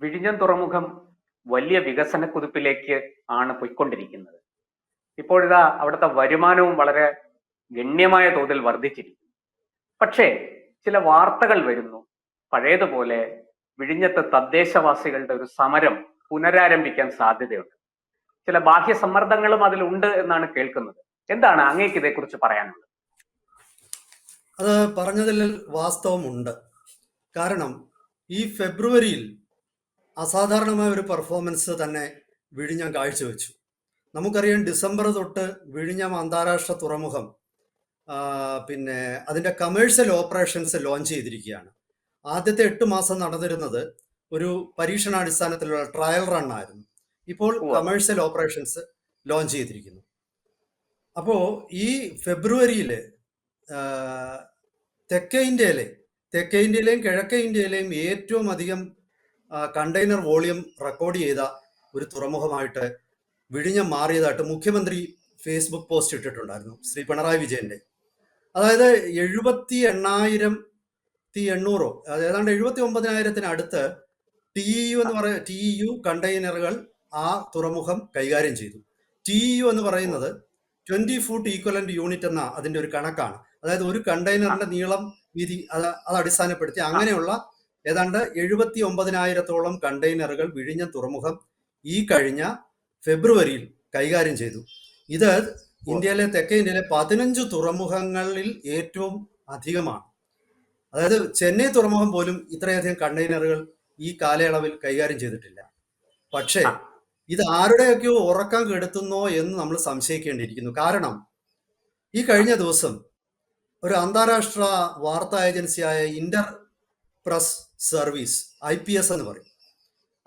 വിഴിഞ്ഞം തുറമുഖം വലിയ വികസന കുതിപ്പിലേക്ക് ആണ് പോയിക്കൊണ്ടിരിക്കുന്നത്. ഇപ്പോഴിതാ അവിടുത്തെ വരുമാനവും വളരെ ഗണ്യമായ തോതിൽ വർദ്ധിച്ചിരിക്കുന്നു. പക്ഷേ ചില വാർത്തകൾ വരുന്നു. പഴയതുപോലെ വിഴിഞ്ഞത്ത് തദ്ദേശവാസികളുടെ ഒരു സമരം പുനരാരംഭിക്കാൻ സാധ്യതയുണ്ട്. ചില ബാഹ്യ സമ്മർദ്ദങ്ങളും അതിലുണ്ട് എന്നാണ് കേൾക്കുന്നത്. എന്താണ് അങ്ങേക്ക് ഇതേക്കുറിച്ച് പറയാനുള്ളത്? അത് പറഞ്ഞതിൽ വാസ്തവമുണ്ട്. കാരണം ഈ ഫെബ്രുവരിയിൽ അസാധാരണമായ ഒരു പെർഫോമൻസ് തന്നെ വിഴിഞ്ഞം കാഴ്ചവെച്ചു. നമുക്കറിയാം ഡിസംബർ തൊട്ട് വിഴിഞ്ഞം അന്താരാഷ്ട്ര തുറമുഖം പിന്നെ അതിന്റെ കമേഴ്ഷ്യൽ ഓപ്പറേഷൻസ് ലോഞ്ച് ചെയ്തിരിക്കുകയാണ്. ആദ്യത്തെ എട്ട് മാസം നടന്നിരുന്നത് ഒരു പരീക്ഷണാടിസ്ഥാനത്തിലുള്ള ട്രയൽ റൺ ആയിരുന്നു. ഇപ്പോൾ. കമേഴ്ഷ്യൽ ഓപ്പറേഷൻസ് ലോഞ്ച് ചെയ്തിരിക്കുന്നു. അപ്പോൾ ഈ ഫെബ്രുവരിയിൽ തെക്കേ ഇന്ത്യയിലെ തെക്കേ ഇന്ത്യയിലെയും കിഴക്കേ ഇന്ത്യയിലെയും ഏറ്റവും അധികം കണ്ടെയ്നർ വോളിയം റെക്കോർഡ് ചെയ്ത ഒരു തുറമുഖമായിട്ട് വിഴിഞ്ഞം മാറിയതായിട്ട് മുഖ്യമന്ത്രി ഫേസ്ബുക്ക് പോസ്റ്റ് ഇട്ടിട്ടുണ്ടായിരുന്നു ശ്രീ പിണറായി വിജയന്റെ അതായത് എഴുപത്തി എണ്ണായിരത്തി എണ്ണൂറോ ഏതാണ്ട് എഴുപത്തി ഒമ്പതിനായിരത്തിന് അടുത്ത് ടി യു എന്ന് പറയ ടി യു കണ്ടെയ്നറുകൾ ആ തുറമുഖം കൈകാര്യം ചെയ്തു. ടി യു എന്ന് പറയുന്നത് ട്വന്റി ഫുട്ട് ഈക്വലന്റ് യൂണിറ്റ് എന്ന അതിന്റെ ഒരു കണക്കാണ്. അതായത് ഒരു കണ്ടെയ്നറിന്റെ നീളം വീതി അത് അത് അടിസ്ഥാനപ്പെടുത്തി അങ്ങനെയുള്ള ഏതാണ്ട് എഴുപത്തി ഒമ്പതിനായിരത്തോളം കണ്ടെയ്നറുകൾ വിഴിഞ്ഞം തുറമുഖം ഈ കഴിഞ്ഞ ഫെബ്രുവരിയിൽ കൈകാര്യം ചെയ്തു. ഇത് ഇന്ത്യയിലെ തെക്കേ ഇന്ത്യയിലെ പതിനഞ്ച് തുറമുഖങ്ങളിൽ ഏറ്റവും അധികമാണ്. അതായത് ചെന്നൈ തുറമുഖം പോലും ഇത്രയധികം കണ്ടെയ്നറുകൾ ഈ കാലയളവിൽ കൈകാര്യം ചെയ്തിട്ടില്ല. പക്ഷേ ഇത് ആരുടെയൊക്കെയോ ഉറക്കം കെടുത്തുന്നോ എന്ന് നമ്മൾ സംശയിക്കേണ്ടിയിരിക്കുന്നു. കാരണം ഈ കഴിഞ്ഞ ദിവസം ഒരു അന്താരാഷ്ട്ര വാർത്താ ഏജൻസിയായ inter press service I P S എന്ന് പറയും.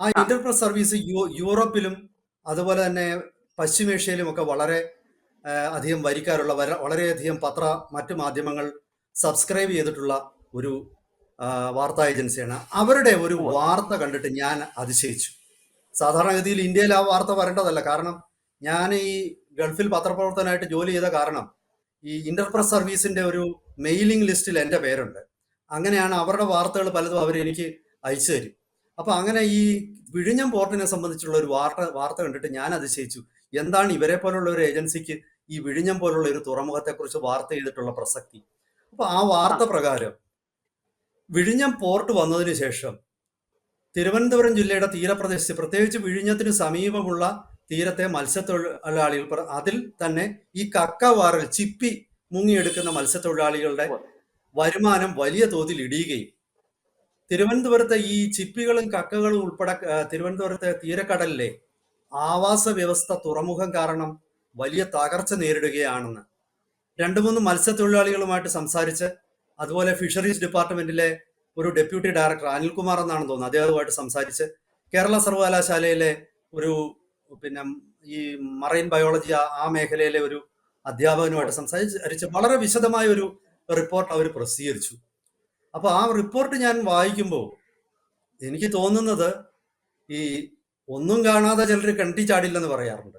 ആ ഇന്റർപ്രസ് സർവീസ് യൂറോപ്പിലും അതുപോലെ തന്നെ പശ്ചിമേഷ്യയിലും ഒക്കെ വളരെ അധികം വരിക്കാരുള്ള വര- വളരെയധികം പത്ര മറ്റു മാധ്യമങ്ങൾ സബ്സ്ക്രൈബ് ചെയ്തിട്ടുള്ള ഒരു വാർത്താ ഏജൻസിയാണ്. അവരുടെ ഒരു വാർത്ത കണ്ടിട്ട് ഞാൻ അതിശയിച്ചു. സാധാരണഗതിയിൽ ഇന്ത്യയിൽ ആ വാർത്ത വരേണ്ടതല്ല. കാരണം ഞാൻ ഈ ഗൾഫിൽ പത്രപ്രവർത്തനമായിട്ട് ജോലി ചെയ്ത കാരണം ഈ ഇന്റർപ്രസ് സർവീസിന്റെ ഒരു മെയിലിംഗ് ലിസ്റ്റിൽ എന്റെ പേരുണ്ട്. അങ്ങനെയാണ് അവരുടെ വാർത്തകൾ പലതും അവർ എനിക്ക് അയച്ചു തരും. അപ്പൊ അങ്ങനെ ഈ വിഴിഞ്ഞം പോർട്ടിനെ സംബന്ധിച്ചുള്ള ഒരു വാർത്ത വാർത്ത കണ്ടിട്ട് ഞാൻ അതിശയിച്ചു. എന്താണ് ഇവരെ പോലുള്ള ഒരു ഏജൻസിക്ക് ഈ വിഴിഞ്ഞം പോലുള്ള ഒരു തുറമുഖത്തെക്കുറിച്ച് വാർത്ത ചെയ്തിട്ടുള്ള പ്രസക്തി? അപ്പൊ ആ വാർത്ത പ്രകാരം വിഴിഞ്ഞം പോർട്ട് വന്നതിന് ശേഷം തിരുവനന്തപുരം ജില്ലയുടെ തീരപ്രദേശത്ത് പ്രത്യേകിച്ച് വിഴിഞ്ഞത്തിന് സമീപമുള്ള തീരത്തെ മത്സ്യത്തൊഴിലാളികൾ അതിൽ തന്നെ ഈ കക്ക വാറൽ ചിപ്പി മുങ്ങിയെടുക്കുന്ന മത്സ്യത്തൊഴിലാളികളുടെ വരുമാനം വലിയ തോതിൽ ഇടിയുകയും. തിരുവനന്തപുരത്തെ ഈ ചിപ്പികളും കക്കകളും ഉൾപ്പെടെ തിരുവനന്തപുരത്തെ തീരക്കടലിലെ ആവാസ വ്യവസ്ഥ തുറമുഖം കാരണം വലിയ തകർച്ച നേരിടുകയാണെന്ന്. രണ്ടു മൂന്ന് മത്സ്യത്തൊഴിലാളികളുമായിട്ട് സംസാരിച്ച് അതുപോലെ ഫിഷറീസ് ഡിപ്പാർട്ട്മെന്റിലെ ഒരു ഡെപ്യൂട്ടി ഡയറക്ടർ അനിൽകുമാർ എന്നാണെന്ന് തോന്നുന്നു അദ്ദേഹവുമായിട്ട് സംസാരിച്ച് കേരള സർവകലാശാലയിലെ ഒരു പിന്നെ ഈ മറൈൻ ബയോളജി ആ മേഖലയിലെ ഒരു അധ്യാപകനുമായിട്ട് സംസാരിച്ച് വളരെ വിശദമായ ഒരു റിപ്പോർട്ട് അവർ പ്രസിദ്ധീകരിച്ചു. അപ്പൊ ആ റിപ്പോർട്ട് ഞാൻ വായിക്കുമ്പോൾ എനിക്ക് തോന്നുന്നത് ഈ ഒന്നും കാണാതെ ചിലർ കണ്ടി ചാടില്ലെന്ന് പറയാറുണ്ട്.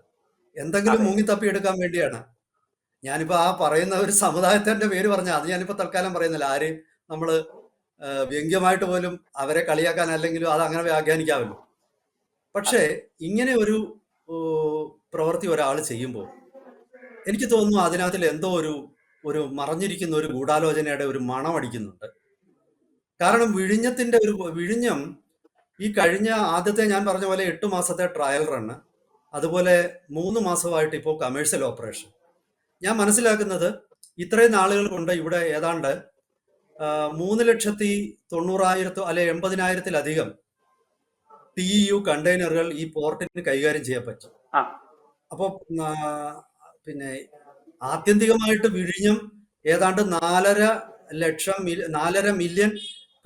എന്തെങ്കിലും മുങ്ങിത്തപ്പി തപ്പി എടുക്കാൻ വേണ്ടിയാണ്. ഞാനിപ്പോ ആ പറയുന്ന ഒരു സമുദായത്തിന്റെ പേര് പറഞ്ഞ അത് ഞാനിപ്പോ തൽക്കാലം പറയുന്നില്ല. ആര് നമ്മൾ ആ, വ്യംഗ്യമായിട്ട് പോലും അവരെ കളിയാക്കാൻ അല്ലെങ്കിലും അത് അങ്ങനെ വ്യാഖ്യാനിക്കാമല്ലോ. പക്ഷേ ഇങ്ങനെ ഒരു പ്രവൃത്തി ഒരാൾ ചെയ്യുമ്പോൾ എനിക്ക് തോന്നുന്നു അതിനകത്തിൽ എന്തോ ഒരു ഒരു മറഞ്ഞിരിക്കുന്ന ഒരു ഗൂഢാലോചനയുടെ ഒരു മണം അടിക്കുന്നുണ്ട്. കാരണം വിഴിഞ്ഞത്തിന്റെ ഒരു വിഴിഞ്ഞം ഈ കഴിഞ്ഞ ആദ്യത്തെ ഞാൻ പറഞ്ഞ പോലെ എട്ട് മാസത്തെ ട്രയൽ റണ്ണ് അതുപോലെ മൂന്ന് മാസമായിട്ട് ഇപ്പോൾ കമേഴ്ഷ്യൽ ഓപ്പറേഷൻ ഞാൻ മനസ്സിലാക്കുന്നത് ഇത്രയും നാളുകൾ കൊണ്ട് ഇവിടെ ഏതാണ്ട് മൂന്ന് ലക്ഷത്തി തൊണ്ണൂറായിരത്തോ അല്ലെ എൺപതിനായിരത്തിലധികം ടി യു കണ്ടെയ്നറുകൾ ഈ പോർട്ടിന് കൈകാര്യം ചെയ്യാൻ പറ്റും. അപ്പോൾ പിന്നെ ആത്യന്തികമായിട്ട് വിഴിഞ്ഞം ഏതാണ്ട് നാലര ലക്ഷം നാലര മില്യൺ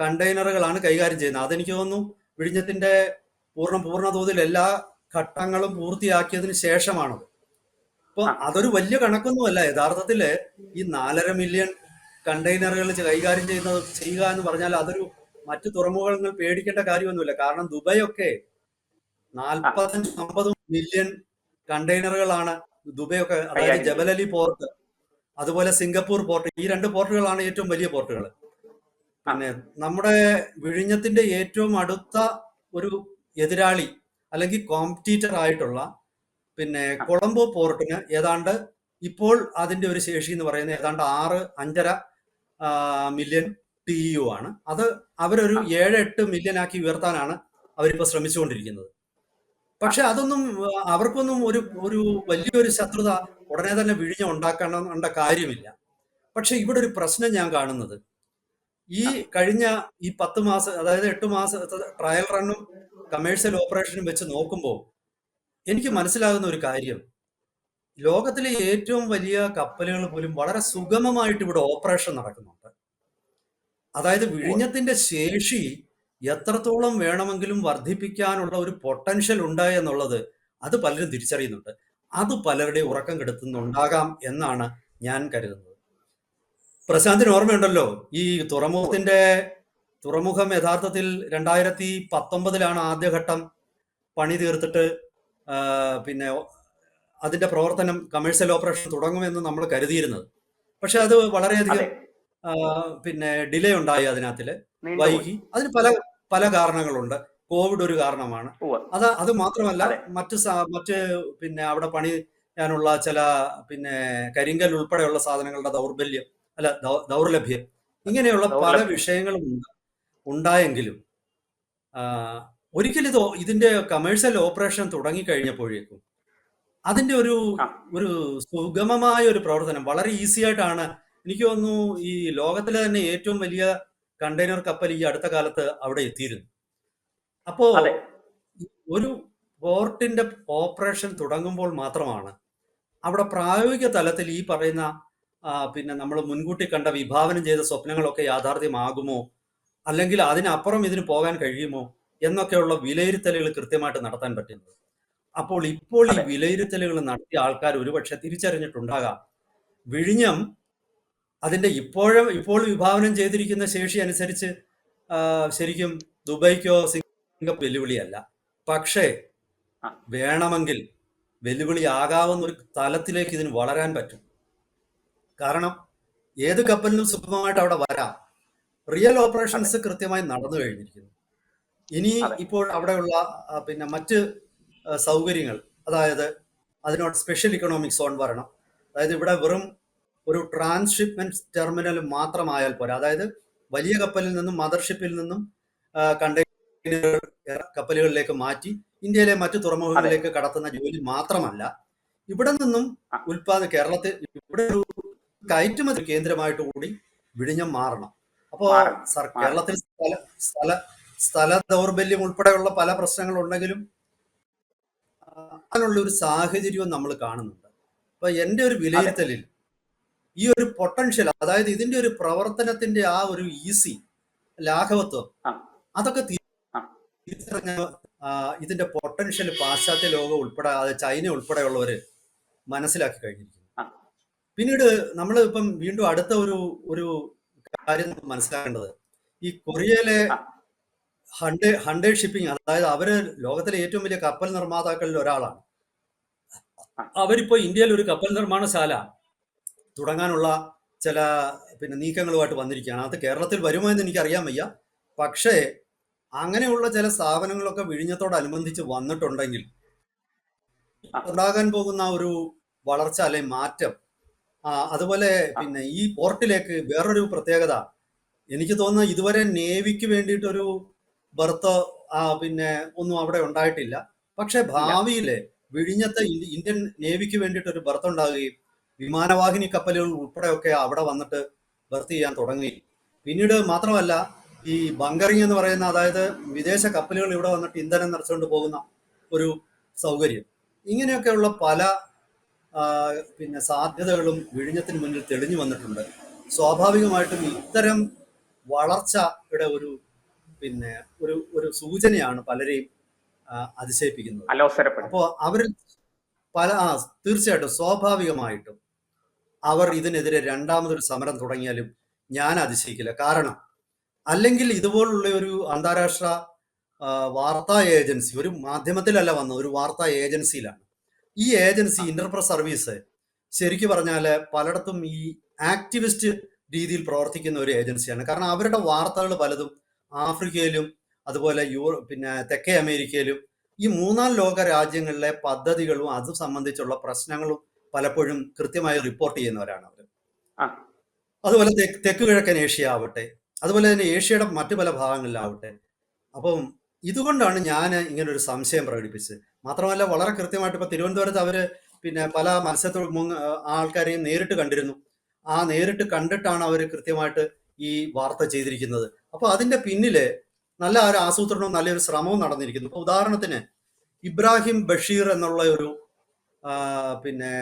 കണ്ടെയ്നറുകളാണ് കൈകാര്യം ചെയ്യുന്നത്. അതെനിക്ക് തോന്നുന്നു വിഴിഞ്ഞത്തിന്റെ പൂർണ പൂർണ തോതിൽ എല്ലാ ഘട്ടങ്ങളും പൂർത്തിയാക്കിയതിന് ശേഷമാണത്. അപ്പൊ അതൊരു വലിയ കണക്കൊന്നുമല്ല. യഥാർത്ഥത്തിൽ ഈ നാലര മില്യൺ കണ്ടെയ്നറുകൾ കൈകാര്യം ചെയ്യുന്നത് ചെയ്യുക എന്ന് പറഞ്ഞാൽ അതൊരു മറ്റു തുറമുഖങ്ങൾ പേടിക്കേണ്ട കാര്യമൊന്നുമില്ല. കാരണം ദുബായ് ഒക്കെ നാൽപ്പത്തഞ്ച് അമ്പത് മില്യൺ കണ്ടെയ്നറുകളാണ് ദുബായ് ഒക്കെ അതായത് ജബലലി പോർട്ട് അതുപോലെ സിംഗപ്പൂർ പോർട്ട് ഈ രണ്ട് പോർട്ടുകളാണ് ഏറ്റവും വലിയ പോർട്ടുകൾ. പിന്നെ നമ്മുടെ വിഴിഞ്ഞത്തിന്റെ ഏറ്റവും അടുത്ത ഒരു എതിരാളി അല്ലെങ്കിൽ കോമ്പറ്റീറ്റർ ആയിട്ടുള്ള പിന്നെ കൊളംബോ പോർട്ടിന് ഏതാണ്ട് ഇപ്പോൾ അതിന്റെ ഒരു ശേഷി എന്ന് പറയുന്നത് ഏതാണ്ട് ആറ് അഞ്ചര മില്യൺ ടി യു ആണ്. അത് അവരൊരു ഏഴ് എട്ട് മില്യൺ ആക്കി ഉയർത്താനാണ് അവരിപ്പോൾ ശ്രമിച്ചുകൊണ്ടിരിക്കുന്നത്. പക്ഷെ അതൊന്നും അവർക്കൊന്നും ഒരു ഒരു വലിയൊരു ശത്രുത ഉടനെ തന്നെ വിഴിഞ്ഞ ഉണ്ടാക്കണമെന്ന കാര്യമില്ല. പക്ഷെ ഇവിടെ ഒരു പ്രശ്നം ഞാൻ കാണുന്നത്. ഈ കഴിഞ്ഞ ഈ പത്ത് മാസം അതായത് എട്ട് മാസത്തെ ട്രയൽ റണ്ണും കമേഴ്സ്യൽ ഓപ്പറേഷനും വെച്ച് നോക്കുമ്പോൾ എനിക്ക് മനസ്സിലാകുന്ന ഒരു കാര്യം. ലോകത്തിലെ ഏറ്റവും വലിയ കപ്പലുകൾ പോലും വളരെ സുഗമമായിട്ട് ഇവിടെ ഓപ്പറേഷൻ നടക്കുന്നുണ്ട്. അതായത് വിഴിഞ്ഞത്തിന്റെ ശേഷി എത്രത്തോളം വേണമെങ്കിലും വർദ്ധിപ്പിക്കാനുള്ള ഒരു പൊട്ടൻഷ്യൽ ഉണ്ട് എന്നുള്ളത് അത് പലരും തിരിച്ചറിയുന്നുണ്ട്. അത് പലരുടെ ഉറക്കം കെടുത്തുന്നുണ്ടാകാം എന്നാണ് ഞാൻ കരുതുന്നത്. പ്രശാന്തിന് ഓർമ്മയുണ്ടല്ലോ ഈ തുറമുഖത്തിന്റെ തുറമുഖം യഥാർത്ഥത്തിൽ രണ്ടായിരത്തി പത്തൊമ്പതിലാണ് ആദ്യഘട്ടം പണി തീർത്തിട്ട് പിന്നെ അതിന്റെ പ്രവർത്തനം കമേഴ്സ്യൽ ഓപ്പറേഷൻ തുടങ്ങുമെന്ന് നമ്മൾ കരുതിയിരുന്നത്. പക്ഷെ അത് വളരെയധികം പിന്നെ ഡിലേ ഉണ്ടായി അതിനകത്തിൽ. വൈകി. അതിന് പല പല കാരണങ്ങളുണ്ട് കോവിഡ് ഒരു കാരണമാണ്. അത് അത് മാത്രമല്ല. മറ്റ് മറ്റ് പിന്നെ അവിടെ പണിയാനുള്ള ചില പിന്നെ കരിങ്കൽ ഉൾപ്പെടെയുള്ള സാധനങ്ങളുടെ ദൗർബല്യം അല്ല ദൗർലഭ്യം ഇങ്ങനെയുള്ള പല വിഷയങ്ങളും ഉണ്ട്- ഉണ്ടായെങ്കിലും ഒരിക്കലും ഇത് ഇതിന്റെ കമേഴ്ഷ്യൽ ഓപ്പറേഷൻ തുടങ്ങിക്കഴിഞ്ഞപ്പോഴേക്കും അതിന്റെ ഒരു ഒരു സുഗമമായ ഒരു പ്രവർത്തനം വളരെ ഈസി ആയിട്ടാണ് എനിക്ക് തോന്നുന്നു ഈ ലോകത്തിലെ തന്നെ ഏറ്റവും വലിയ കണ്ടെയ്നർ കപ്പൽ ഈ അടുത്ത കാലത്ത് അവിടെ എത്തിയിരുന്നു. അപ്പോ ഒരു പോർട്ടിന്റെ ഓപ്പറേഷൻ തുടങ്ങുമ്പോൾ മാത്രമാണ് അവിടെ പ്രായോഗിക തലത്തിൽ ഈ പറയുന്ന പിന്നെ നമ്മൾ മുൻകൂട്ടി കണ്ട വിഭാവനം ചെയ്ത സ്വപ്നങ്ങളൊക്കെ യാഥാർത്ഥ്യമാകുമോ? അല്ലെങ്കിൽ അതിനപ്പുറം ഇതിന് പോകാൻ കഴിയുമോ? എന്നൊക്കെയുള്ള വിലയിരുത്തലുകൾ കൃത്യമായിട്ട് നടത്താൻ പറ്റുന്നത്. അപ്പോൾ ഇപ്പോൾ ഈ. വിലയിരുത്തലുകൾ നടത്തിയ ആൾക്കാർ ഒരുപക്ഷെ തിരിച്ചറിഞ്ഞിട്ടുണ്ടാകാം. വിഴിഞ്ഞം അതിന്റെ ഇപ്പോഴും ഇപ്പോൾ വിഭാവനം ചെയ്തിരിക്കുന്ന ശേഷി അനുസരിച്ച് ശരിക്കും ദുബൈക്കോ സിംഗപ്പൂർ വെല്ലുവിളിയല്ല. പക്ഷേ വേണമെങ്കിൽ വെല്ലുവിളി ആകാവുന്ന ഒരു തലത്തിലേക്ക് ഇതിന് വളരാൻ പറ്റും. കാരണം ഏത് കപ്പലിനും സുഖമായിട്ട് അവിടെ വരാം. റിയൽ ഓപ്പറേഷൻസ് കൃത്യമായി നടന്നു കഴിഞ്ഞിരിക്കുന്നു. ഇനി. ഇപ്പോൾ അവിടെയുള്ള പിന്നെ മറ്റ് സൗകര്യങ്ങൾ അതായത് അതിനോട് സ്പെഷ്യൽ ഇക്കണോമിക് സോൺ വരണം. അതായത് ഇവിടെ വെറും ഒരു ട്രാൻസ്ഷിപ്മെന്റ് ടെർമിനൽ മാത്രമായാൽ പോരാ. അതായത് വലിയ കപ്പലിൽ നിന്നും മദർഷിപ്പിൽ നിന്നും കണ്ടെയ്നർ കപ്പലുകളിലേക്ക് മാറ്റി ഇന്ത്യയിലെ മറ്റു തുറമുഖങ്ങളിലേക്ക് കടത്തുന്ന ജോലി മാത്രമല്ല ഇവിടെ നിന്നും ഉൽപാദ ഉൽപാദന കേരളത്തിൽ ഇവിടെ ഒരു കയറ്റുമതി കേന്ദ്രമായിട്ട് കൂടി വിഴിഞ്ഞം മാറണം. അപ്പോ മാറണം, സർ കേരളത്തിൽ സ്ഥല സ്ഥല സ്ഥല ദൗർബല്യം ഉൾപ്പെടെയുള്ള പല പ്രശ്നങ്ങൾ ഉണ്ടെങ്കിലും അതിനുള്ള ഒരു സാഹചര്യവും നമ്മൾ കാണുന്നുണ്ട്. അപ്പൊ എന്റെ ഒരു വിലയിരുത്തലിൽ ഈ ഒരു പൊട്ടൻഷ്യൽ അതായത് ഇതിന്റെ ഒരു പ്രവർത്തനത്തിന്റെ ആ ഒരു ഈസി ലാഘവത്വം അതൊക്കെ. തിരിച്ചറിഞ്ഞ ഇതിന്റെ പൊട്ടൻഷ്യൽ പാശ്ചാത്യ ലോകം ഉൾപ്പെടെ അതായത് ചൈന ഉൾപ്പെടെയുള്ളവര് മനസ്സിലാക്കി കഴിഞ്ഞിരിക്കുന്നു. പിന്നീട് നമ്മൾ ഇപ്പം വീണ്ടും അടുത്ത ഒരു ഒരു കാര്യം മനസ്സിലാക്കേണ്ടത് ഈ കൊറിയയിലെ. ഹണ്ടേ ഹണ്ടേ ഷിപ്പിംഗ് അതായത് അവർ ലോകത്തിലെ ഏറ്റവും വലിയ കപ്പൽ നിർമ്മാതാക്കളിൽ ഒരാളാണ്. അവരിപ്പോ ഇന്ത്യയിൽ ഒരു കപ്പൽ നിർമ്മാണശാല തുടങ്ങാനുള്ള ചില പിന്നെ നീക്കങ്ങളുമായിട്ട് വന്നിരിക്കുകയാണ്. അത് കേരളത്തിൽ വരുമോ എന്ന് എനിക്ക് അറിയാൻ വയ്യ. പക്ഷേ അങ്ങനെയുള്ള ചില സ്ഥാപനങ്ങളൊക്കെ വിഴിഞ്ഞത്തോടനുബന്ധിച്ച് വന്നിട്ടുണ്ടെങ്കിൽ. ഉണ്ടാകാൻ പോകുന്ന ഒരു വളർച്ച അല്ലെ മാറ്റം അതുപോലെ പിന്നെ ഈ പോർട്ടിലേക്ക് വേറൊരു പ്രത്യേകത. എനിക്ക് തോന്നുന്നു ഇതുവരെ നേവിക്ക് വേണ്ടിയിട്ടൊരു ബർത്ത് പിന്നെ ഒന്നും അവിടെ ഉണ്ടായിട്ടില്ല. പക്ഷെ ഭാവിയിലെ വിഴിഞ്ഞത്തെ ഇന്ത്യൻ നേവിക്ക് വേണ്ടിയിട്ട് ഒരു ബർത്ത് ഉണ്ടാകുകയും വിമാനവാഹിനി കപ്പലുകൾ ഉൾപ്പെടെയൊക്കെ അവിടെ വന്നിട്ട് ബർത്ത് ചെയ്യാൻ തുടങ്ങി. പിന്നീട് മാത്രമല്ല ഈ ബങ്കറിംഗ് എന്ന് പറയുന്ന അതായത് വിദേശ കപ്പലുകൾ ഇവിടെ വന്നിട്ട് ഇന്ധനം നിറച്ചുകൊണ്ട് പോകുന്ന ഒരു സൗകര്യം. ഇങ്ങനെയൊക്കെയുള്ള പല പിന്നെ സാധ്യതകളും വിഴിഞ്ഞത്തിന് മുന്നിൽ തെളിഞ്ഞു വന്നിട്ടുണ്ട്. സ്വാഭാവികമായിട്ടും ഇത്തരം വളർച്ചയുടെ ഒരു പിന്നെ ഒരു ഒരു സൂചനയാണ് പലരെയും അതിശയിപ്പിക്കുന്നത്. അപ്പോ അപ്പോൾ അവരിൽ പല ആ തീർച്ചയായിട്ടും സ്വാഭാവികമായിട്ടും അവർ ഇതിനെതിരെ രണ്ടാമതൊരു സമരം തുടങ്ങിയാലും ഞാൻ അതിശയിക്കില്ല. കാരണം അല്ലെങ്കിൽ ഇതുപോലുള്ള ഒരു അന്താരാഷ്ട്ര വാർത്താ ഏജൻസി ഒരു മാധ്യമത്തിലല്ല വന്ന ഒരു വാർത്താ ഏജൻസിയിലാണ്. ഈ ഏജൻസി ഇന്റർപ്രസ് സർവീസ് ശരിക്ക് പറഞ്ഞാൽ പലയിടത്തും ഈ ആക്ടിവിസ്റ്റ് രീതിയിൽ പ്രവർത്തിക്കുന്ന ഒരു ഏജൻസിയാണ്. കാരണം അവരുടെ വാർത്തകൾ പലതും ആഫ്രിക്കയിലും അതുപോലെ യൂറോ പിന്നെ തെക്കേ അമേരിക്കയിലും ഈ മൂന്നാം ലോക രാജ്യങ്ങളിലെ പദ്ധതികളും അത് സംബന്ധിച്ചുള്ള പ്രശ്നങ്ങളും പലപ്പോഴും കൃത്യമായി റിപ്പോർട്ട് ചെയ്യുന്നവരാണ് അവർ. അതുപോലെ തെക്ക് കിഴക്കൻ ഏഷ്യ ആവട്ടെ അതുപോലെ തന്നെ ഏഷ്യയുടെ മറ്റു പല ഭാഗങ്ങളിലാവട്ടെ. അപ്പം ഇതുകൊണ്ടാണ് ഞാൻ ഇങ്ങനെ ഒരു സംശയം പ്രകടിപ്പിച്ചത്. മാത്രമല്ല വളരെ കൃത്യമായിട്ട് ഇപ്പൊ തിരുവനന്തപുരത്ത് അവർ പിന്നെ പല മത്സ്യത്തൊഴിൽ മുങ്ങ ആൾക്കാരെയും നേരിട്ട് കണ്ടിരുന്നു. ആ നേരിട്ട് കണ്ടിട്ടാണ് അവർ കൃത്യമായിട്ട് ഈ വാർത്ത ചെയ്തിരിക്കുന്നത്. അപ്പൊ അതിന്റെ പിന്നിൽ നല്ല ഒരു ആസൂത്രണവും നല്ലൊരു ശ്രമവും നടന്നിരിക്കുന്നു. ഇപ്പൊ ഉദാഹരണത്തിന് ഇബ്രാഹിം ബഷീർ എന്നുള്ള ഒരു പിന്നെ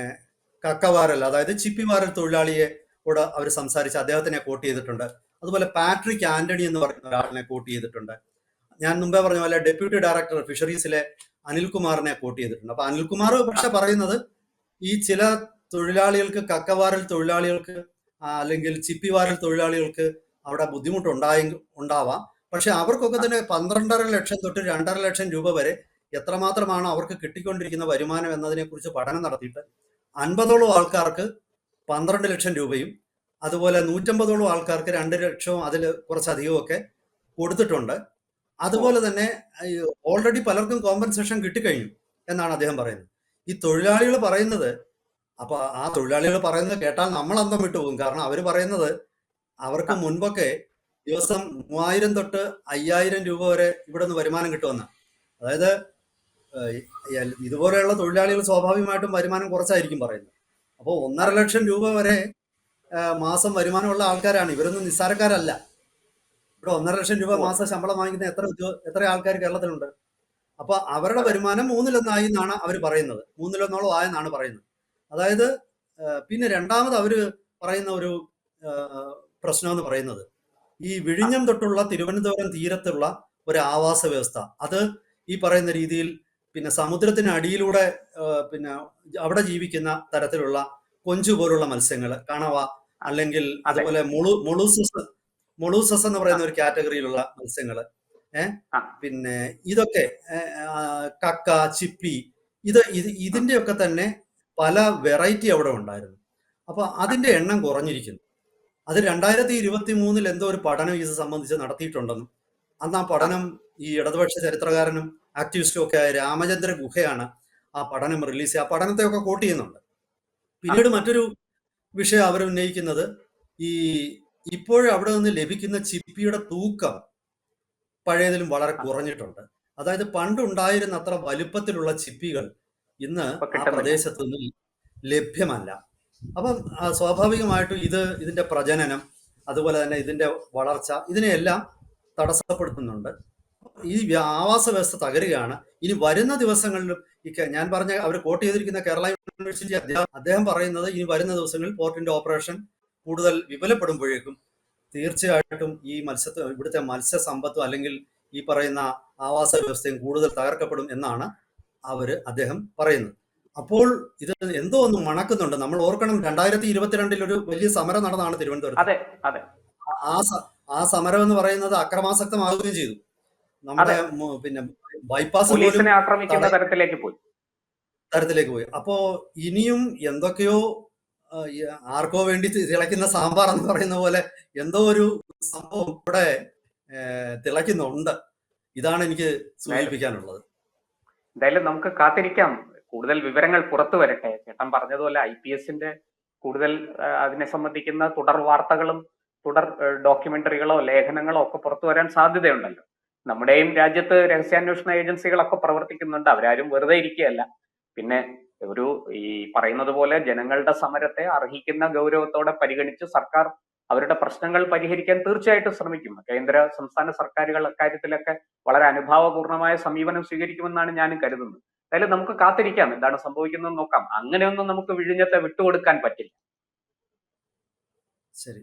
കക്കവാരൽ അതായത് ചിപ്പിവാരൽ തൊഴിലാളിയെ കൂടെ അവർ സംസാരിച്ച് അദ്ദേഹത്തിനെ കോട്ട് ചെയ്തിട്ടുണ്ട്. അതുപോലെ പാട്രിക് ആന്റണി എന്ന് പറയുന്ന ഒരാളിനെ കോട്ട് ചെയ്തിട്ടുണ്ട്. ഞാൻ മുമ്പേ പറഞ്ഞ പോലെ ഡെപ്യൂട്ടി ഡയറക്ടർ ഫിഷറീസിലെ അനിൽകുമാറിനെ കോട്ട് ചെയ്തിട്ടുണ്ട്. അപ്പൊ അനിൽകുമാർ പക്ഷെ പറയുന്നത് ഈ ചില തൊഴിലാളികൾക്ക് കക്കവാരൽ തൊഴിലാളികൾക്ക് അല്ലെങ്കിൽ ചിപ്പിവാരൽ തൊഴിലാളികൾക്ക് അവിടെ ബുദ്ധിമുട്ടുണ്ടായി ഉണ്ടാവാം. പക്ഷെ അവർക്കൊക്കെ തന്നെ പന്ത്രണ്ടര ലക്ഷം തൊട്ട് രണ്ടര ലക്ഷം രൂപ വരെ എത്രമാത്രമാണ് അവർക്ക് കിട്ടിക്കൊണ്ടിരിക്കുന്ന വരുമാനം എന്നതിനെക്കുറിച്ച് പഠനം നടത്തിയിട്ട് അൻപതോളം ആൾക്കാർക്ക് പന്ത്രണ്ട് ലക്ഷം രൂപയും അതുപോലെ നൂറ്റമ്പതോളം ആൾക്കാർക്ക് രണ്ട് ലക്ഷവും അതിൽ കുറച്ചധികവും ഒക്കെ കൊടുത്തിട്ടുണ്ട്. അതുപോലെ തന്നെ ഓൾറെഡി പലർക്കും കോമ്പൻസേഷൻ കിട്ടിക്കഴിഞ്ഞു എന്നാണ് അദ്ദേഹം പറയുന്നത്. ഈ തൊഴിലാളികൾ പറയുന്നത് അപ്പൊ ആ തൊഴിലാളികൾ പറയുന്നത് കേട്ടാൽ നമ്മൾ അന്തം വിട്ടു പോകും. കാരണം അവർ പറയുന്നത് അവർക്ക് മുൻപൊക്കെ ദിവസം മൂവായിരം തൊട്ട് അയ്യായിരം രൂപ വരെ ഇവിടെ നിന്ന് വരുമാനം കിട്ടുമെന്ന് അതായത് ഇതുപോലെയുള്ള തൊഴിലാളികൾ സ്വാഭാവികമായിട്ടും വരുമാനം കുറച്ചായിരിക്കും പറയുന്നത്. അപ്പോൾ ഒന്നര ലക്ഷം രൂപ വരെ മാസം വരുമാനമുള്ള ആൾക്കാരാണ്. ഇവരൊന്നും നിസ്സാരക്കാരല്ല. ഇവിടെ ഒന്നര ലക്ഷം രൂപ മാസം ശമ്പളം വാങ്ങിക്കുന്ന എത്ര എത്ര ആൾക്കാർ കേരളത്തിലുണ്ട്? അപ്പൊ അവരുടെ വരുമാനം മൂന്നിലൊന്നായി എന്നാണ് അവർ പറയുന്നത്. മൂന്നിലൊന്നോളം ആയെന്നാണ് പറയുന്നത്. അതായത് പിന്നെ രണ്ടാമത് അവർ പറയുന്ന ഒരു പ്രശ്നം എന്ന് പറയുന്നത്. ഈ വിഴിഞ്ഞം തൊട്ടുള്ള തിരുവനന്തപുരം തീരത്തുള്ള ഒരു ആവാസ വ്യവസ്ഥ. അത് ഈ പറയുന്ന രീതിയിൽ പിന്നെ സമുദ്രത്തിന് അടിയിലൂടെ പിന്നെ അവിടെ ജീവിക്കുന്ന തരത്തിലുള്ള കൊഞ്ചു പോലുള്ള മത്സ്യങ്ങൾ കണവ അല്ലെങ്കിൽ അതുപോലെ മുളു മുളൂസസ് മുളൂസസ് എന്ന് പറയുന്ന ഒരു കാറ്റഗറിയിലുള്ള മത്സ്യങ്ങൾ ഏഹ് പിന്നെ ഇതൊക്കെ കക്ക ചിപ്പി ഇത് ഇത് ഇതിന്റെയൊക്കെ തന്നെ പല വെറൈറ്റി അവിടെ ഉണ്ടായിരുന്നു. അപ്പൊ അതിന്റെ എണ്ണം കുറഞ്ഞിരിക്കുന്നു. അത് രണ്ടായിരത്തി ഇരുപത്തി മൂന്നിൽ എന്തോ ഒരു പഠനം ഇത് സംബന്ധിച്ച് നടത്തിയിട്ടുണ്ടെന്നും അന്ന് ആ പഠനം ഈ ഇടതുപക്ഷ ചരിത്രകാരനും ആക്ടിവിസ്റ്റും ഒക്കെ ആയ രാമചന്ദ്ര ഗുഹയാണ് ആ പഠനം റിലീസ് ചെയ്യുക. ആ പഠനത്തെ ഒക്കെ കോട്ട് ചെയ്യുന്നുണ്ട്. പിന്നീട് മറ്റൊരു വിഷയം അവർ ഉന്നയിക്കുന്നത് ഈ ഇപ്പോഴും അവിടെ നിന്ന് ലഭിക്കുന്ന ചിപ്പിയുടെ തൂക്കം പഴയതിലും വളരെ കുറഞ്ഞിട്ടുണ്ട്. അതായത് പണ്ടുണ്ടായിരുന്ന അത്ര വലുപ്പത്തിലുള്ള ചിപ്പികൾ ഇന്ന് ആ. പ്രദേശത്ത് നിന്ന് ലഭ്യമല്ല. അപ്പം സ്വാഭാവികമായിട്ടും ഇത് ഇതിന്റെ പ്രജനനം അതുപോലെ തന്നെ ഇതിന്റെ വളർച്ച ഇതിനെയെല്ലാം തടസ്സപ്പെടുത്തുന്നുണ്ട്. ഈ ആവാസ വ്യവസ്ഥ തകരുകയാണ്. ഇനി വരുന്ന ദിവസങ്ങളിലും ഈ ഞാൻ പറഞ്ഞ അവർ കോട്ട് ചെയ്തിരിക്കുന്ന കേരള യൂണിവേഴ്സിറ്റി അദ്ദേഹം അദ്ദേഹം പറയുന്നത് ഇനി വരുന്ന ദിവസങ്ങളിൽ പോർട്ടിന്റെ ഓപ്പറേഷൻ കൂടുതൽ വിപുലപ്പെടുമ്പോഴേക്കും തീർച്ചയായിട്ടും ഈ മത്സ്യ ഇവിടുത്തെ മത്സ്യസമ്പത്തും അല്ലെങ്കിൽ ഈ പറയുന്ന ആവാസ വ്യവസ്ഥയും കൂടുതൽ തകർക്കപ്പെടും എന്നാണ് അവർ അദ്ദേഹം പറയുന്നത്. അപ്പോൾ ഇത് എന്തോ ഒന്ന് മണക്കുന്നുണ്ട്. നമ്മൾ ഓർക്കണം രണ്ടായിരത്തി ഇരുപത്തിരണ്ടിൽ ഒരു വലിയ സമരം നടന്നതാണ് തിരുവനന്തപുരം ആ ആ സമരം എന്ന് പറയുന്നത് അക്രമാസക്തമാവുകയും ചെയ്തു. നമ്മുടെ പിന്നെ ബൈപ്പാസ് പോലും പോലീസിനെ ആക്രമിക്കുന്ന തരത്തിലേക്ക് പോയി. തരത്തിലേക്ക് പോയി. അപ്പോ ഇനിയും എന്തൊക്കെയോ ആർക്കോ വേണ്ടി തിളയ്ക്കുന്ന സാമ്പാർ എന്ന് പറയുന്ന പോലെ എന്തോ ഒരു സംഭവം ഇവിടെ തിളയ്ക്കുന്നുണ്ട്. ഇതാണ് എനിക്ക് സൂചിപ്പിക്കാനുള്ളത്. എന്തായാലും നമുക്ക് കാത്തിരിക്കാം. കൂടുതൽ വിവരങ്ങൾ പുറത്തു വരട്ടെ. ചേട്ടൻ പറഞ്ഞതുപോലെ ഐ പി എസിന്റെ കൂടുതൽ അതിനെ സംബന്ധിക്കുന്ന തുടർ വാർത്തകളും തുടർ ഡോക്യുമെന്ററികളോ ലേഖനങ്ങളോ ഒക്കെ പുറത്തു വരാൻ സാധ്യതയുണ്ടല്ലോ. നമ്മുടെയും രാജ്യത്ത് രഹസ്യാന്വേഷണ ഏജൻസികളൊക്കെ പ്രവർത്തിക്കുന്നുണ്ട്. അവരാരും വെറുതെ ഇരിക്കുകയല്ല. പിന്നെ ഒരു ഈ പറയുന്നത് പോലെ ജനങ്ങളുടെ സമരത്തെ അർഹിക്കുന്ന ഗൗരവത്തോടെ പരിഗണിച്ച് സർക്കാർ അവരുടെ പ്രശ്നങ്ങൾ പരിഹരിക്കാൻ തീർച്ചയായിട്ടും ശ്രമിക്കും. കേന്ദ്ര സംസ്ഥാന സർക്കാരുകൾ അക്കാര്യത്തിലൊക്കെ വളരെ അനുഭാവപൂർണമായ സമീപനം സ്വീകരിക്കുമെന്നാണ് ഞാനും കരുതുന്നത്. എന്തായാലും നമുക്ക് കാത്തിരിക്കാം. എന്താണ് സംഭവിക്കുന്നത് നോക്കാം. അങ്ങനെയൊന്നും നമുക്ക് വിഴിഞ്ഞത്തെ വിട്ടുകൊടുക്കാൻ പറ്റില്ല. ശരി.